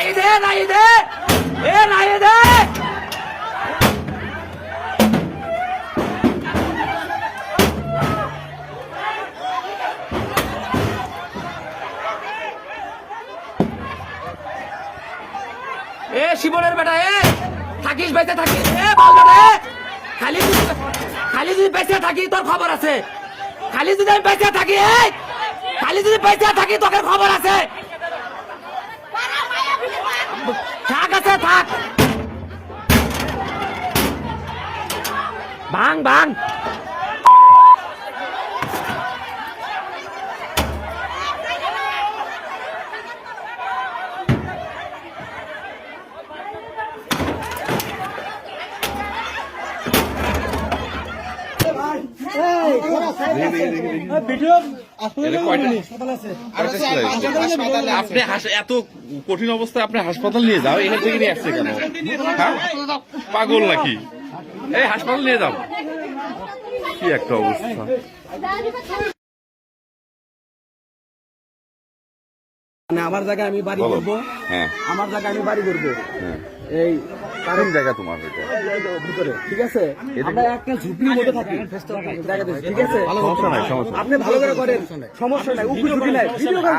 নাইদে এ এ শিবনের বেটা, এ, থাকিস বেঁচে থাকিস এ বল বেটা খালি খালি যদি বেঁচে থাকি, তোর খবর আছে। খালি যদি আমি বেঁচে থাকি খালি যদি বেঁচে থাকি, তোকে খবর আছে। থাক আছে থাক ভাঙ ভাঙ আপনি এত কঠিন অবস্থায় আপনি হাসপাতাল নিয়ে যাও এখান থেকে নিয়ে আসছে কেন? হ্যাঁ? পাগল নাকি? এই হাসপাতাল নিয়ে যাও। কি একটা অবস্থা। মানে আমার জায়গায় আমি বাড়ি। করব। হ্যাঁ। আমার জায়গায় আমি বাড়ি করব। হ্যাঁ। এই কোন জায়গা তোমার ভিতরে ঠিক আছে? আমরা একটা ঝুঁকির মধ্যে থাকি। ঠিক আছে? সমস্যা নাই সমস্যা আপনি ভালো করে করেন। সমস্যা নাই। উপর ঝুঁকি নাই।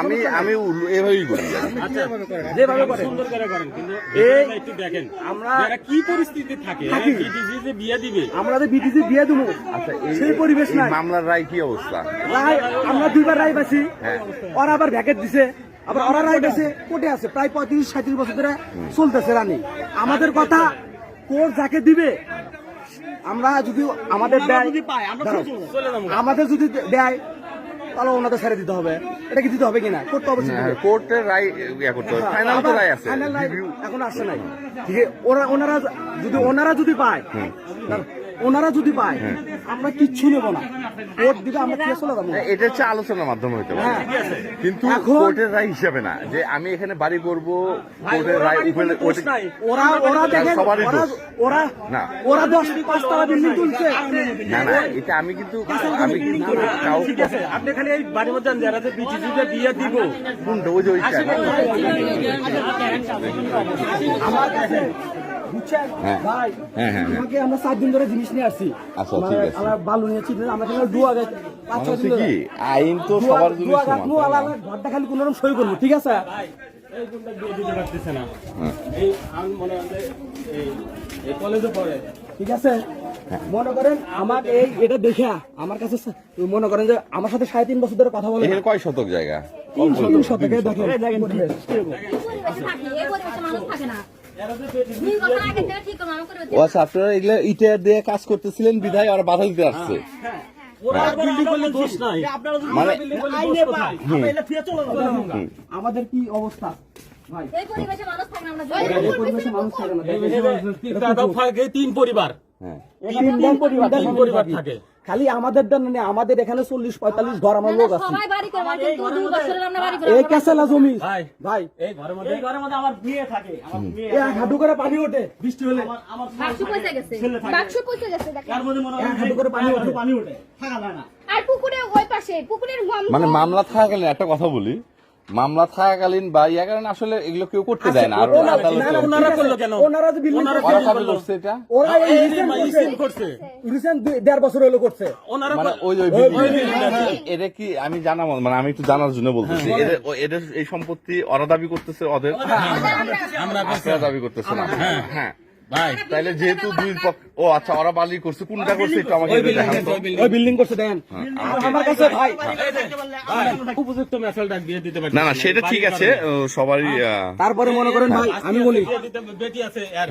আমি আমি এভাবেই করি যেভাবে করেন। সুন্দর করে করেন। কিন্তু একটু দেখেন আমরা যারা কি পরিস্থিতি থাকে। যে বিয়ে দিবে। আমরা যে বিটিসি দিয়ে দেবো আচ্ছা সেই পরিবেশ নাই। মামলার রায় কি অবস্থা? রায় আমরা দুইবার রায় পাইছি। হ্যাঁ। ওরা আবার ভ্যাকেট দিছে। আবার ওরা রায় পাইছে কোর্টে আছে প্রায় পঁয়ত্রিশ সাঁত্রিশ বছর ধরে চলতেছে রানি। আমাদের কথা কোর্ট যাকে দিবে আমরা যদি আমাদের দেয়। আমাদের যদি দেয় তাহলে ওনাদের ছেড়ে দিতে হবে। এটা কি দিতে হবে কিনা? কোর্ট তো অবশ্যই কোর্টের রায় ইয়া করতে হবে। ফাইনাল তো রায় আছে। ফাইনাল রায় এখন আসে নাই। ঠিক ওরা ওনারা যদি ওনারা যদি পায় ওনারা যদি পায় আমরা কিচ্ছু নেব না। কোর্ট দিবে আমরা কি চলে যাব। এটা হচ্ছে আলোচনার মাধ্যমে হতে পারে। হ্যাঁ। কিন্তু এখন- কোর্টের রায় হিসাবে না যে আমি এখানে বাড়ি করব কোর্টের রায় উপরে ওটা- ওরা ওরা দেখেন ওরা। ওরা না। ওরা দশ পাঁচতলা বিল্ডিং তুলছে। না না এটা আমি কিন্তু আমি কিন্তু ঠিক আছে আপনি খালি এই বাড়ির মধ্যে যারা যে বিটিসি যে বিয়ে দিব। কোনটা ওই যে ওইটা। আমার কাছে বুঝছেন হ্যাঁ। ভাই হ্যাঁ, হ্যাঁ। আমাকে আমরা সাত দিন ধরে জিনিস নিয়ে আসছি আচ্ছা, আমরা- ঠিক আছে। আমরা বালু নিয়েছি আমরা এখানে দু আগে পাঁচ মানে ছয় হচ্ছে দিন ধরে কি আইন তো সবার জন্য সমান নু তাই না? আলাদা ঘরটা খালি কোনো রকম সই করব ঠিক আছে এই কোনটা বিয়ে দিতে পারতেছে না। এই আমি মনে হয় এই এই কলেজে পড়ে ঠিক আছে। মনে করেন আমার এই এটা দেখে আমার কাছে মনে করেন যে আমার সাথে সাড়ে তিন বছর ধরে কথা বলে কয় শতক জায়গা তিন তিন শতকে দেখেন ও আচ্ছা আপনারা এগুলো ইটের দিয়ে কাজ করতেছিলেন বিধায় ওরা বাধা দিতে আসছে। ওরা বিল্ডিং করলে দোষ নাই মানে আমাদের কি অবস্থা। তিন পরিবার। হ্যাঁ। পরিবার তিন পরিবার থাকে। খালি আমাদের জন্য আমাদের এখানে চল্লিশ পঁয়তাল্লিশ ঘর আমার লোক আছে। এই ক্যাসেলা জমি। ভাই ভাই। এই ঘরের মধ্যে এই ঘরের মধ্যে আমার বিয়ে থাকে আমার বিয়ে এক হাঁটু করে পানি ওঠে বৃষ্টি হলে। আমার বাক্স পয়সা গেছে। বাক্স পয়সা গেছে দেখেন। তার মধ্যে মনে হয় এক করে পানি ওঠে। পানি ওঠে। থাকা যায় না। আর পুকুরে ওই পাশে পুকুরের মানে মামলা থাকাকালীন একটা কথা বলি মামলা থাকাকালীন বা ইয়া কারণে আসলে এগুলো কেউ করতে দেয় না। আর ওনারা- না, ওনারা করল কেন? ওনারা বিল্ডিং ওরা করছে, কবে করছে এটা? ওরা এই recent করছে। দুই- দেড় বছর হলো করছে। ওনারা মানে ওই ওই building। এটা কি আমি জানা মানে আমি একটু জানার জন্য বলতেছি। এদের ও- এদের এই সম্পত্তি ওরা দাবি করতেছে ওদের আমরা দাবি করতেছে না। হ্যাঁ। ভাই তাইলে যেহেতু দুই পক্ষ ও আচ্ছা ওরা বালি করছে কোনটা করছে একটু আমাকে দেখান। ওই বিল্ডিং করছে দেখেন আমার কাছে ভাই উপযুক্ত মেসালটা দিয়ে দিতে পারি। না না সেটা ঠিক আছে সবারই তারপরে মনে করেন ভাই আমি বলি বেটি আছে আর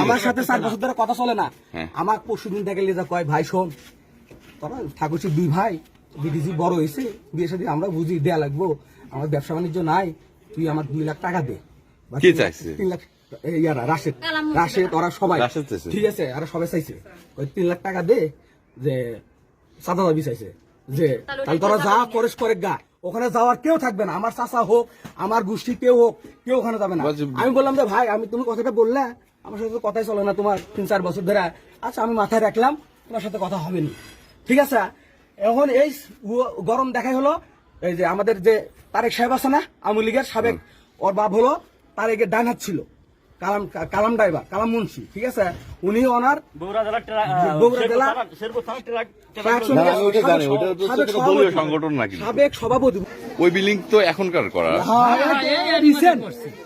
আমার সাথে চার বছর ধরে কথা চলে না। হ্যাঁ। আমার পরশু দিন থেকে লিজা কয় ভাই শোন তোরা ঠাকুরছি দুই ভাই বিডিসি বড় হয়েছে বিয়ে সাথে আমরা বুঝি দেয়া লাগবো আমার ব্যবসা বাণিজ্য নাই তুই আমার দুই লাখ টাকা দে। কে তিন লাখ- চাইছে? তিন লাখ ইয়ারা রাশেদ। রাশেদ ওরা সবাই? ঠিক আছে আর সবাই চাইছে। ওই তিন লাখ টাকা দে যে সাদা দাবি চাইছে। যে তাহলে তোরা যা করিস করে গা। ওখানে যাওয়ার কেউ থাকবে না। আমার চাচা হোক আমার গোষ্ঠী কেউ হোক কেউ ওখানে যাবে না। আমি বললাম যে ভাই আমি তুমি কথাটা বললে আমার সাথে কথাই চলে না তোমার তিন চার বছর ধরে। আচ্ছা আমি মাথায় রাখলাম তোমার সাথে কথা হবে না। ঠিক আছে? এখন এই গরম দেখাই হলো এই যে আমাদের যে তারেক সাহেব আছে না আওয়ামী লীগের সাবেক ওর বাপ হলো তারেকের ডান হাত ছিল। কালাম কালাম ড্রাইভার কালাম মুন্সি ঠিক আছে? উনি ওনার বগুড়া জেলার বগুড়া জেলা। সংগঠন নাকি? সাবেক সভাপতি ওই বিল্ডিং তো এখনকার করা। রিসেন্ট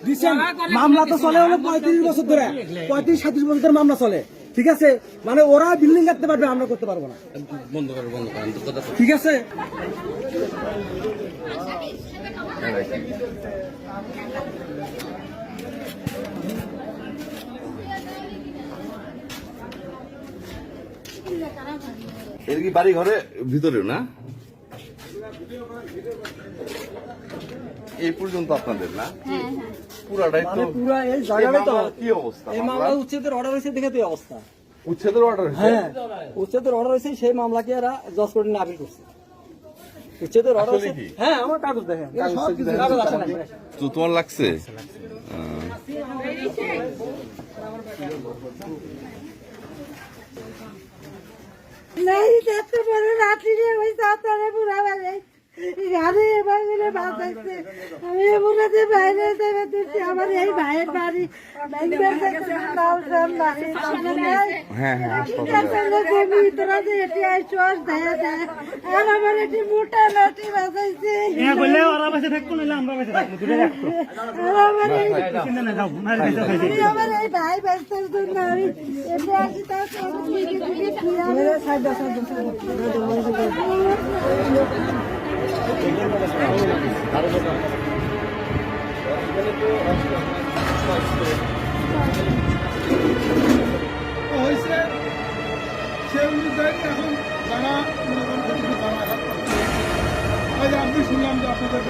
রিসেন্ট মামলা তো চলে হলো পঁয়ত্রিশ বছর ধরে পঁয়ত্রিশ সাঁত্রিশ বছর ধরে মামলা চলে ঠিক আছে? মানে ওরা বিল্ডিং করতে পারবে আমরা করতে পারব না। বন্ধ করো বন্ধ করো ঠিক আছে? এর কি বাড়ি ঘরে ভিতরে না? এই পর্যন্ত আপনাদের না? হ্যাঁ হ্যাঁ। পুরাটাই তো পুরা এই জায়গাটাই তো কি অবস্থা? এই মামলা? উচ্ছেদের অর্ডার হয়েছে দেখে তো এই অবস্থা। উচ্ছেদের অর্ডার হয়েছে? হ্যাঁ উচ্ছেদের অর্ডার হয়েছে সেই মামলাকে এরা জজ কোর্টে নিয়ে আপিল করছে। উচ্ছেদের অর্ডার হয়েছে কি? হ্যাঁ আমার কাগজ দেখেন কাগজ আছে না? তো তোমার লাগছে? নেই যেতে পারে রাত্রিরে ওই সাঁতারে গাড়ি মিলে বাঁচাইছে। আমি এ বলেছি বাইরে দেবে দিচ্ছি আমার এই ভাইয়ের বাড়ি। হ্যাঁ হ্যাঁ তোরা যে এটি আইসস দেয় দেয় আর আমার এটি মোটা নাটি বাঁচাইছে। নাহলে আমরা আর এই ভাই বাঁচার জন্য আমি এটি আসি তার হয়েছে সে অনুযায়ী এখন জানা মনে করেন জানা এখন। যে আপনি শুনলাম যে আপনাদের